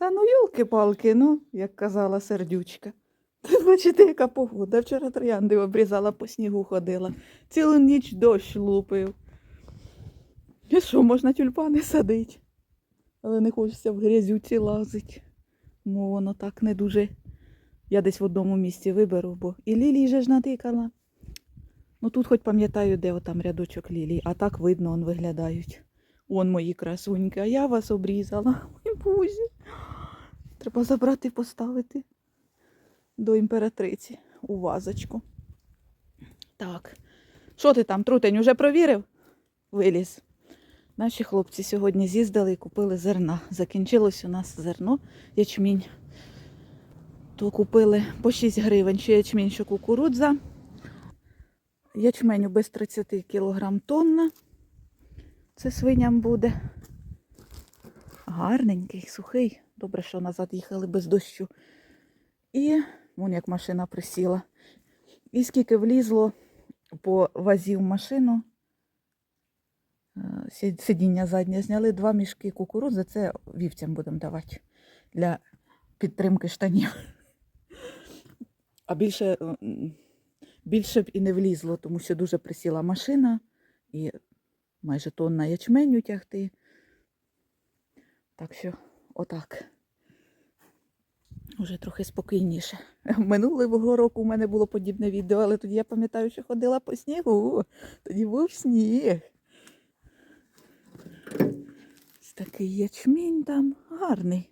Та ну юлки-палки, ну, як казала сердючка. Ти бачите, яка погода. Вчора троянди обрізала, по снігу ходила. Цілу ніч дощ лупив. І що, можна тюльпани садить? Але не хочеться в грязюці лазить. Ну, воно так не дуже. Я десь в одному місці виберу, бо і лілії же ж натикала. Ну тут хоч пам'ятаю, де отам рядочок лілій, а так видно, он виглядають. Он мої красуньки, а я вас обрізала. Ой, бузі. Треба забрати і поставити до імператриці у вазочку. Так. Що ти там, трутень, уже провірив? Виліз. Наші хлопці сьогодні з'їздили і купили зерна. Закінчилось у нас зерно, ячмінь. То купили по 6 гривень, що ячмінь, що кукурудза. Ячменю без 30 кг тонна. Це свиням буде. Гарненький, сухий. Добре, що назад їхали без дощу. І вон як машина присіла. І скільки влізло по вазі в машину. Е, Сидіння заднє зняли два мішки кукурудзи. Це вівцям будемо давати для підтримки штанів. А більше, е, більше б і не влізло, тому що дуже присіла машина і майже тонна ячменю тягти. Так що отак. Уже трохи спокійніше. Минулого року у мене було подібне відео, але тоді я пам'ятаю, що ходила по снігу. Тоді був сніг. Ось такий ячмінь там гарний.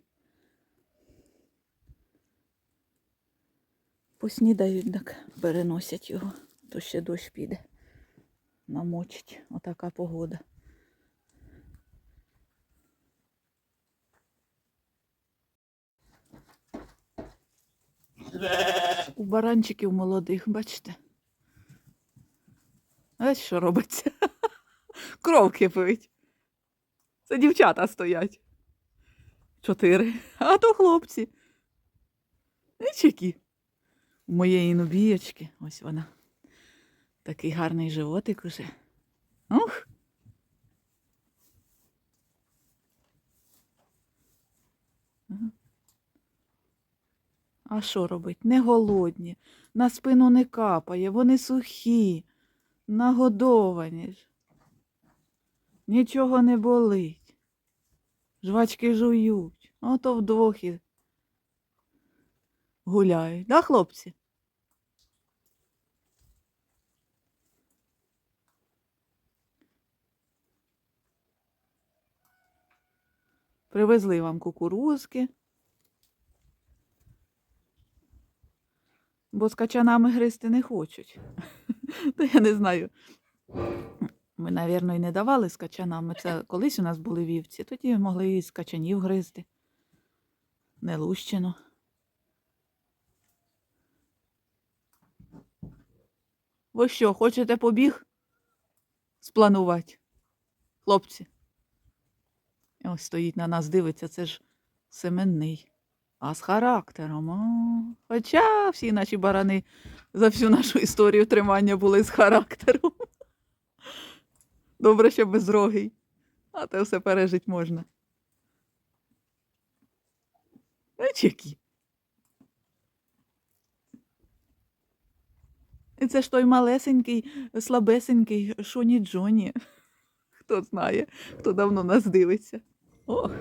Поснідають, так переносять його, то ще дощ піде. Намочить. Отака погода. У баранчиків молодих, бачите? Ось що робиться. Кров кипить. Це дівчата стоять. Чотири. А то хлопці. Які. У моєї нубієчки. Ось вона. Такий гарний животик уже. А що робить? Не голодні, на спину не капає, вони сухі, нагодовані ж. Нічого не болить. Жвачки жують. Ото вдвох і гуляють. Да, хлопці? Привезли вам кукурузки. Бо з качанами гристи не хочуть. То я не знаю. Ми, навірно, і не давали з качанами. Це колись у нас були вівці, тоді могли і з качанів гризти. Не лущено. Ви що, хочете побіг спланувати? Хлопці. Ось стоїть на нас, дивиться, це ж семенний. А з характером. А. Хоча всі наші барани за всю нашу історію тримання були з характером. Добре, що безрогий. А те все пережить можна. Які? І це ж той малесенький, слабесенький Шоні Джоні. Хто знає, хто давно нас дивиться. Ох.